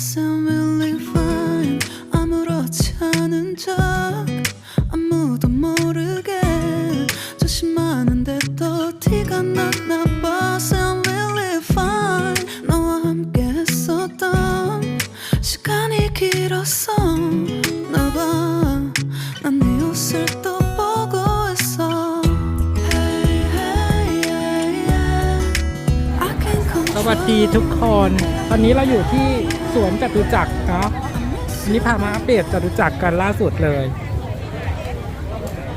sound ดีทุกคน ตอนนี้เราอยู่ที่สวนจตุจักรเนาะวันนี้พามาอัปเดตจตุจักรกันล่าสุดเลย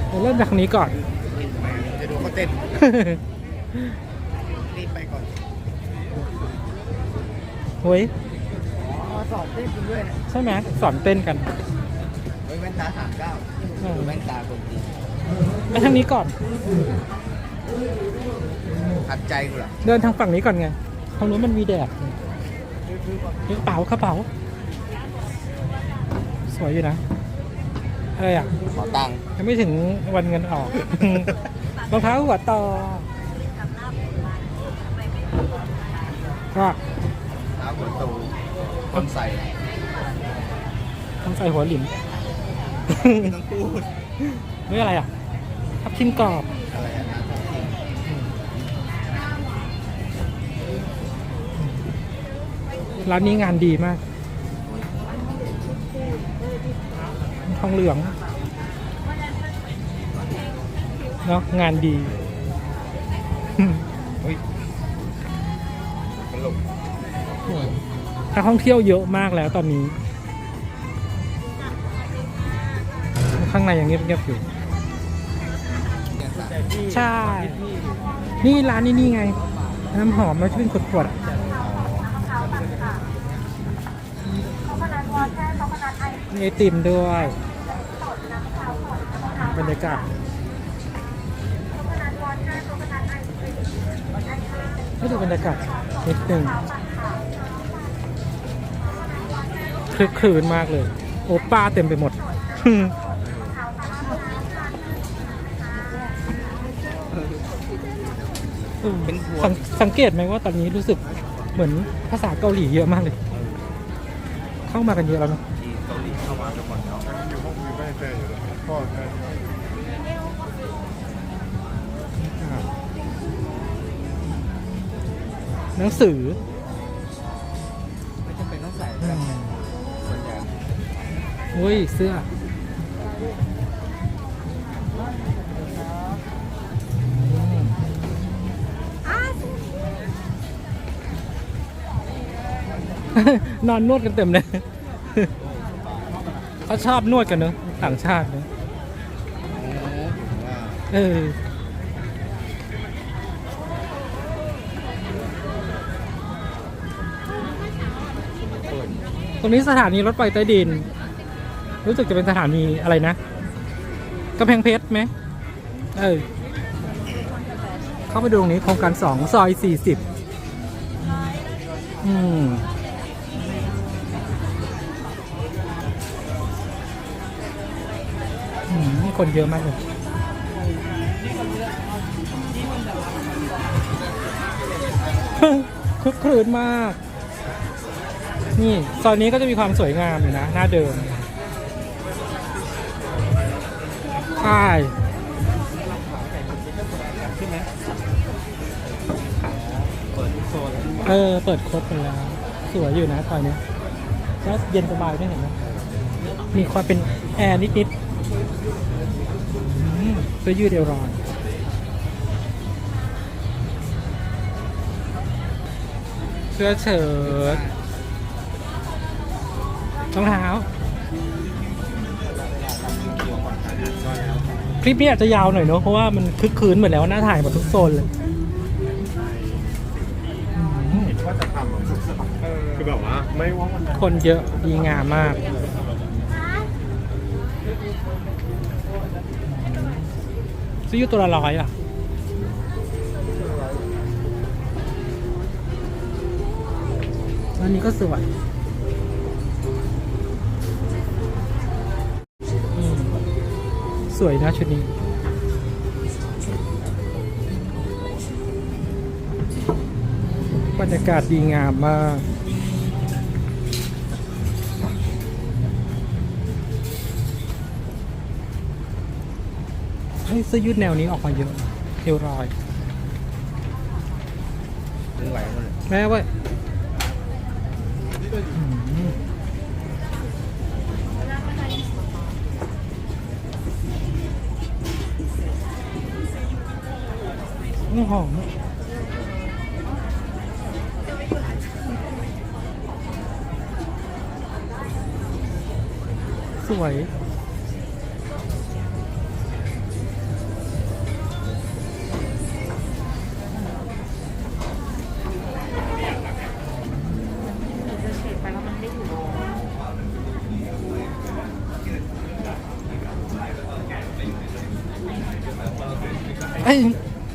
เดี๋ยวเริ่มจากนี้ก่อน จะดูเขาเต้นรีบไปก่อนเฮ้ยมาสอนเต้นคุณด้วยนะใช่ไหมสอนเต้นกันเฮ้ยแว่นตาสามเก้าเออแว่นตาคนจริงไปทางนี้ก่อนขัดใจกูเหรอเดินทางฝั่งนี้ก่อนไง ทางนู้นมันมีแดดกระเป๋ากระเป๋า สวยอยู่นะ อะไรอะ ขอตังค์ยังไม่ถึงวันเงินออก รองเท้าหัวต่อ ก็เท้าหัวตูคนใส่ต้องใส่หัวหลิมไม่ต้องพูด นี่อะไรอะทับทิมกรอบ อะไรอะ ร้านนี้งานดีมาก ทองเหลือง เนาะงานดีเฮ้ยตลกนักท่องเที่ยวเยอะมากแล้วตอนนี้ ข้างในยังเงียบๆอยู่เนี่ยสายใช่ นี่ร้านนี้นี่ไง น้ำหอมมันจะเป็นขวดๆอะ มีไอติมด้วย บรรยากาศให้ดูบรรยากาศนิดหนึ่งคลึกคลืนมากเลย โอป้าเต็มไปหมดเป็นหัวสังสังเกตไหมว่าตอนนี้รู้สึกเหมือนภาษาเกาหลีเยอะมากเลย เข้ามากันเยอะแล้วเนอะ ที่เกาหลีเข้ามาทุกคนเนาะหนังสือไม่จำเป็นต้องใส่แบบส่วนใหญ่โอ้ยเสื้อ นอนนวดกันเต็มเลย เขาชอบนวดกันเนอะต่างชาติเนอะโอ้ถึงว่าเออตรงนี้สถานีรถไฟใต้ดิน รู้สึกจะเป็นสถานีอะไรนะกำแพงเพชรไหมเออเข้าไปดูตรงนี้โครงการสองซอยสี่สิบอืม อืมคนเยอะมากเลยคึกครื้นมาก นี่ซอยนี้ก็จะมีความสวยงามอยู่นะ หน้าเดิมใช่เออ เปิดครบไปแล้ว สวยอยู่นะซอยนี้แล้วเย็นสบายด้วยเห็นไหมมีความเป็นแอร์นิดๆ เสื้อยืดเอวรอยเสื้อเชิ้ตรองเท้า คลิปนี้อาจจะยาวหน่อยเนอะเพราะว่ามันคึกคืนเหมือนแล้วน่าถ่ายหมดทุกโซนเลยอืมว่าจะทำแบบคือแบบว่าไม่ว่าวันนั้นคนเยอะดีงามมาก ซื้ออยู่ตัวละร้อยอะอันนี้ก็สวยอืมสวยนะชุดนี้ บรรยากาศดีงามมาก ฮ้ยเสื้อยืดแนวนี้ออกมาเยอะเอวรอยดึงไหวหมดเลยแม่เว้ยอืมนี่หอมสวย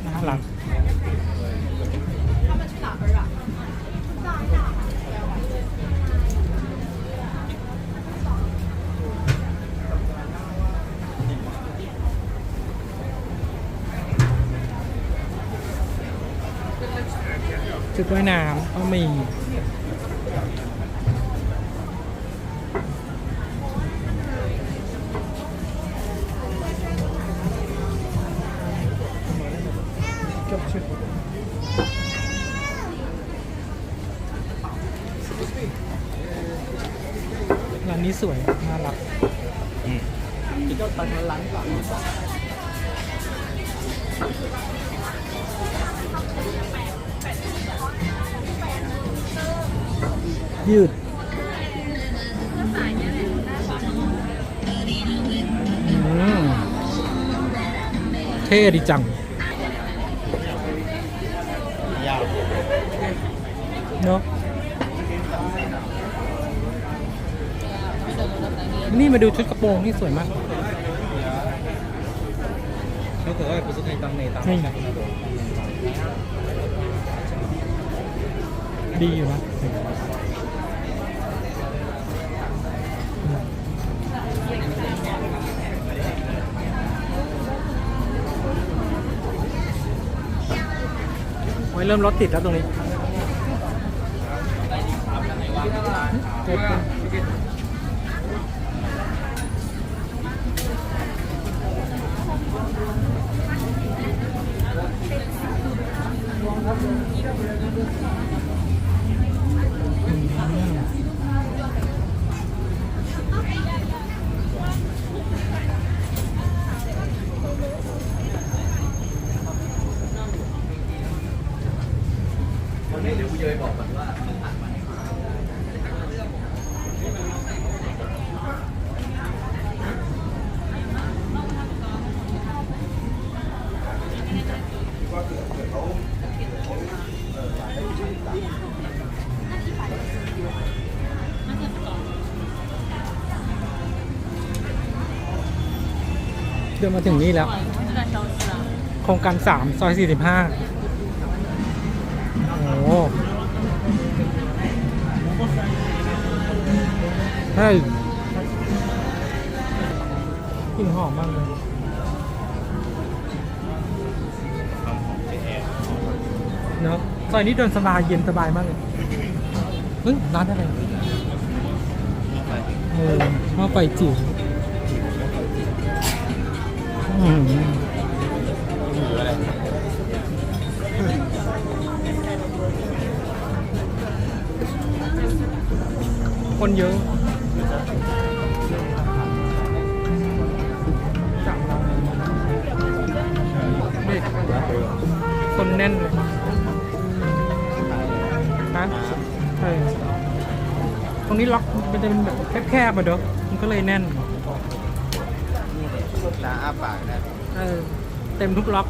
น่ารักชุดว่ายน้ำก็มี นนี้สวยน่ารักที่ก็ตันล้างก่อนยืดอืมเท่ดีจัง ยาว เนาะ นี่มาดูชุดกระโปรงนี่สวยมากเขาถือว่าเป็นสุดในตังในตังนี่ไงดีอยู่นะโอ้ยเริ่มรถติดแล้วตรงนี้ เดินมาถึงนี่แล้ว โครงการสามซอยสี่สิบห้าโอ้โหเฮ้ยกลิ่นหอมมากเลยเนอะซอยนี้เดินสบายเย็นสบายมากเลยเฮ้ยร้านอะไรเออหม้อไฟจิ๋ว คนเยอะจับเรานี่คนแน่นเลยฮะเออตรงนี้ล็อกมันจะเป็นแบบแคบๆมาเด้อมันก็เลยแน่นน้าอ้าปากนะเออเต็มทุกล็อก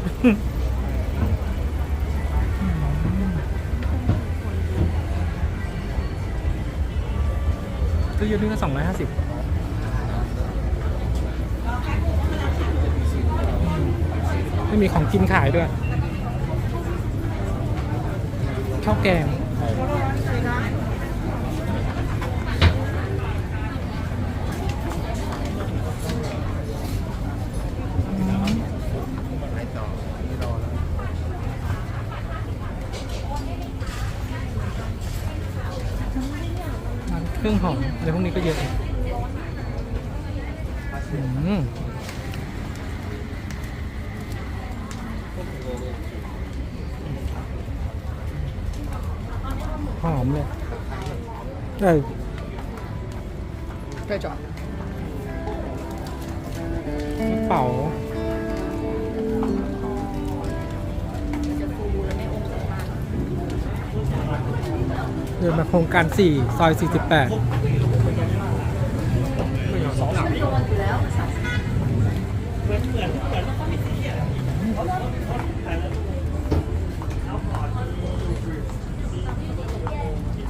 ซื้เยอะนี่ก็สองร้อยห้าสิบไม่มีของกินขายด้วย ข้าวแกงไปต่อไม่รอแล้วร้านเครื่องหอม พวกนี้ก็เยอะอืมหอมเลยได้ได้จอดกระเป๋าเดินมาโครงการ 4 ซอย 48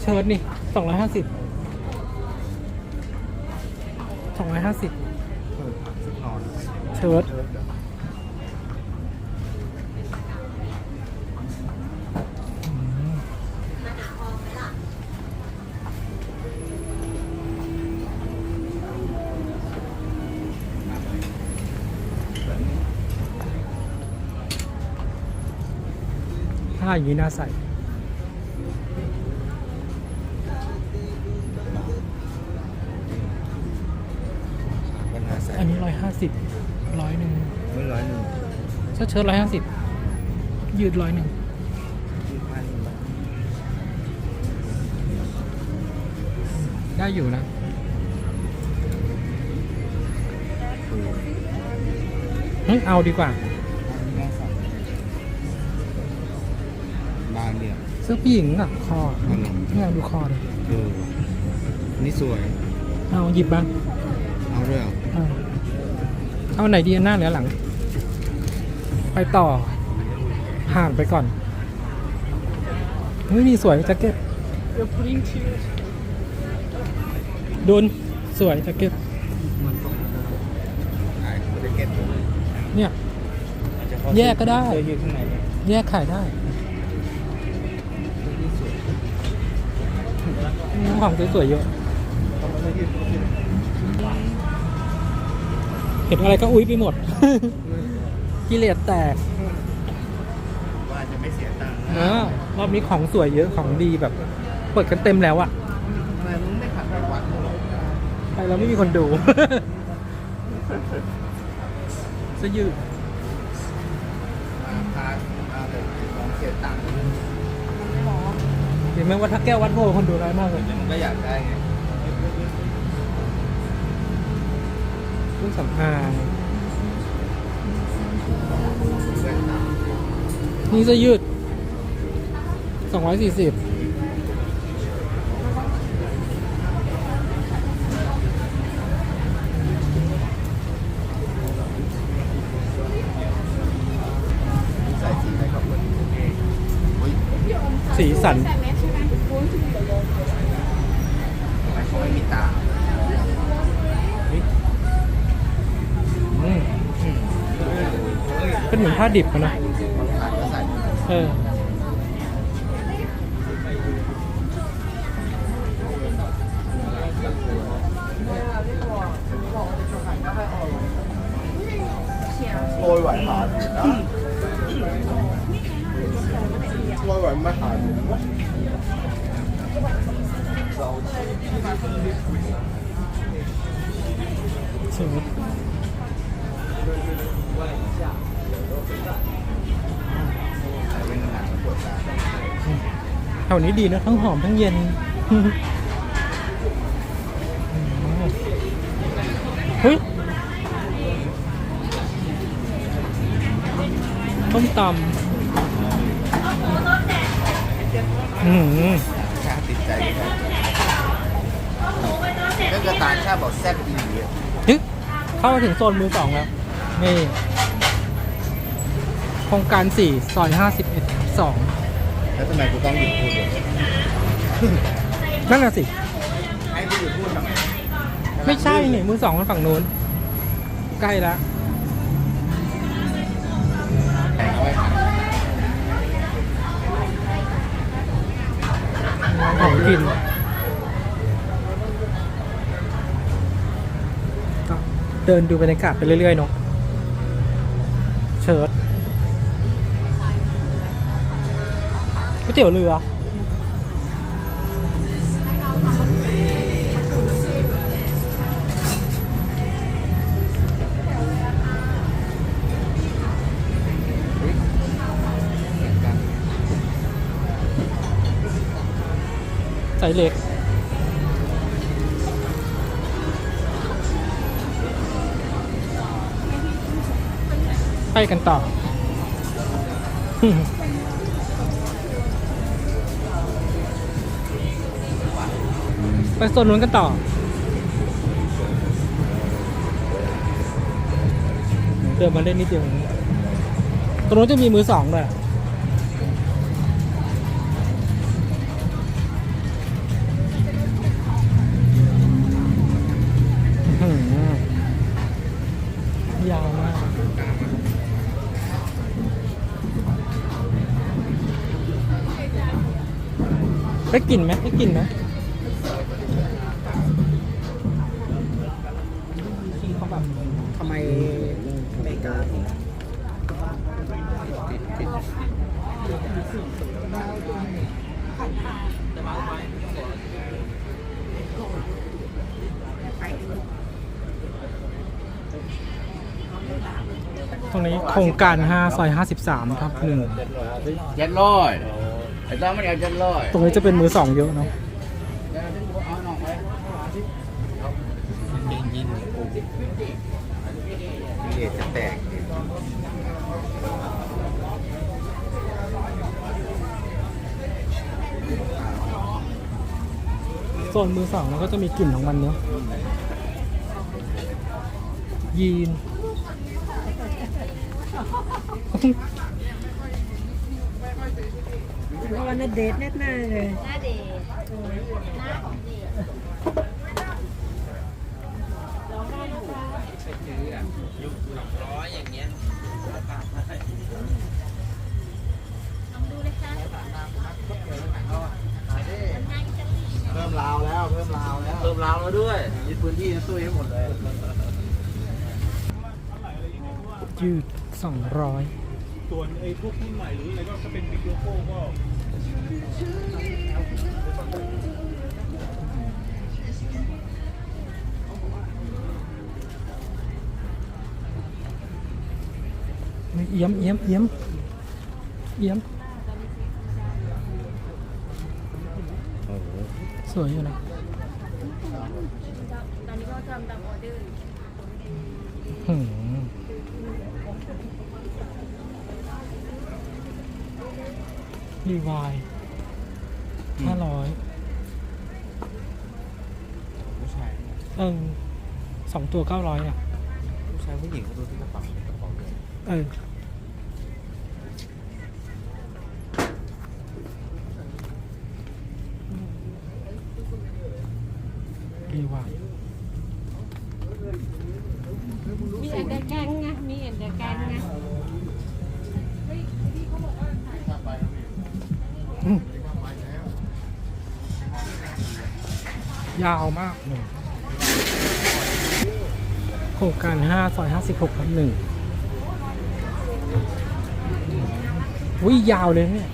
เชิ้ตนี่สองร้อยห้าสิบสองร้อยห้าสิบเชิ้ต ถ้าอย่างนี้น่าใส่ปัญหาใส่อันนี้ร้อยห้าสิบร้อยหนึ่งไม่ร้อยหนึ่งเสื้อเชิ้ตร้อยห้าสิบยืดร้อยหนึ่งที่พันได้อยู่นะเฮ้ยเอาดีกว่าน่าางเนี่ยเสื้อผู้หญิงอะคออืมเนี่ยดูคอเลยเออนี่สวย เอาหยิบบ้างเอาด้วยเหรอเอาเอาไหนดีอันหน้าหรือหลัง ไปต่อ ห่านไปก่อนเฮ้ยนี่สวยแจ็คเก็ตโดนสวยแจ็คเก็ต มันต้องขายไม่ได้เก็ตเลยเนี่ยอาจจะเพราะแยกก็ได้ เสื้อยืดข้างในเนี่ยแยกขายได้ ของสวยๆเยอะ เห็นอะไรก็อุ้ยไปหมด กิเลสแตก ว่าจะไม่เสียตังค์เออรอบนี้ของสวยเยอะของดีแบบ เปิดกันเต็มแล้วอะทำไมมึงไม่ขัดไปวัดมึงหรอไปแล้วไม่มีคนดูเสื้อยืด เห็นไหมว่าถ้าแก้ววัดโพคนดูน้อยมากเลยแต่มึงก็อยากได้ไงเครื่องสำอางเพื่อนตามนี่เสื้อยืดสองร้อยสี่สิบใส่สีอะไรกับคน เหมือนผ้าดิบอะนะเออโรยไหวหาดโรยไหวไม่หาดเชิญข แถวนี้ดีนะทั้งหอมทั้งเย็นเฮ้ยต้มตำอืมชาติดใจเลยก็กระตายชาบอกแซ่บดีเลยฮึเข้ามาถึงโซนมือสองแล้ว นี่ โครงการสี่ซอยห้าสิบเอ็ดสอง แล้วทำไมกูต้องหยุดพูดเลยนั่นน่ะสิ ให้กูหยุดพูดทำไมไม่ใช่นี่มือสองมันฝั่งนู้น ใกล้แล้วแข่งเอาไว้ขายของกินก็เดินดูบรรยากาศไปเรื่อยๆเนาะเชิด ก๋วยเตี๋ยวเรือ ใส์เหล็ก ไปกันต่อ ไปโซนนู้นกันต่อ เดินมาเล่นนิดเดียวตรงนู้นจะมีมือสองด้วยอื้อหือยาวมากได้กลิ่นไหมได้กลิ่นไหม ครงการ5ซอย53ทับหนึ่งเจ็ดร้อยไอ้ต้องมันเอาเจ็ดร้อยตรงนี้จะเป็นมือสองเยอะเนาะเอาหน่อยยิงยิงเกจะแตกโซนมือสองแล้วก็จะมีกลิ่นของมันเนาะยีน วันนเดทแน่ๆเลยหน้าเดย์หน้าของเดย์เพิ่มราวแล้วเพิ่มราวแล้วเพิ่มราวแล้วด้วยยึดพื้นที่นะตู้ให้หมดเลยยืด200 ส่วนไอ้พวกรุ่นใหม่หรืออะไรก็จะเป็นวิดีโอก็เอี้ยมเอี้ยมเอี้ยมเอี้ยมสวยอยู่นะตอนนี้ก็ทำตามออเดอร์หืม รีวายห้าร้อยผู้ชายเออสองตัวเก้าร้อยอะ ผู้ชายผู้หญิงเขาดูที่กระเป๋ากระเป๋าเลยเออ รีวาย มีเอ็นเดอร์แกงไงมีเอ็นเดอร์แกงไง ยาวมากหนึ่งโครงการ5ซอย56ทับหนึ่งวิยาวเลยเนี่ย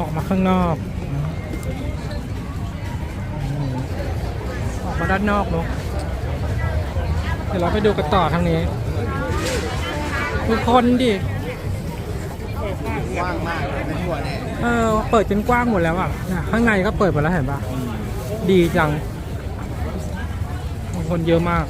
ออกมาข้างนอก ออกมาด้านนอกเนาะ ดี๋ยวเราไปดูกันต่อทางนี้ทุกคนดิกว้างมากเลยไม่ทั่วแน่เออเปิดจนกว้างหมดแล้วอะเนี่ยข้างในก็เปิดหมดแล้วเห็นปะดีจัง คนเยอะมาก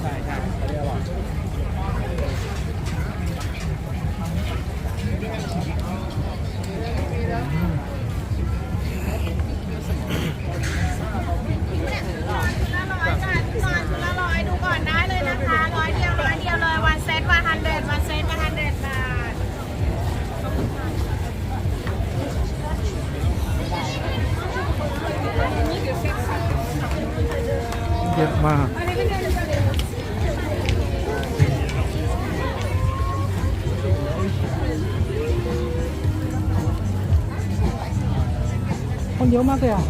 ากเลยอะ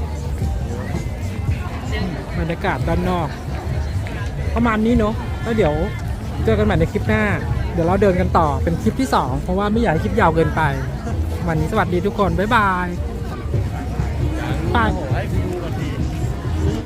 บรรยากาศด้านนอก ประมาณนี้เนาะแล้วเดี๋ยวเจอกันใหม่ในคลิปหน้า เดี๋ยวเราเดินกันต่อเป็นคลิปที่ 2 เพราะว่าไม่อยากให้คลิปยาวเกินไป วันนี้สวัสดีทุกคน บ๊ายบาย ไป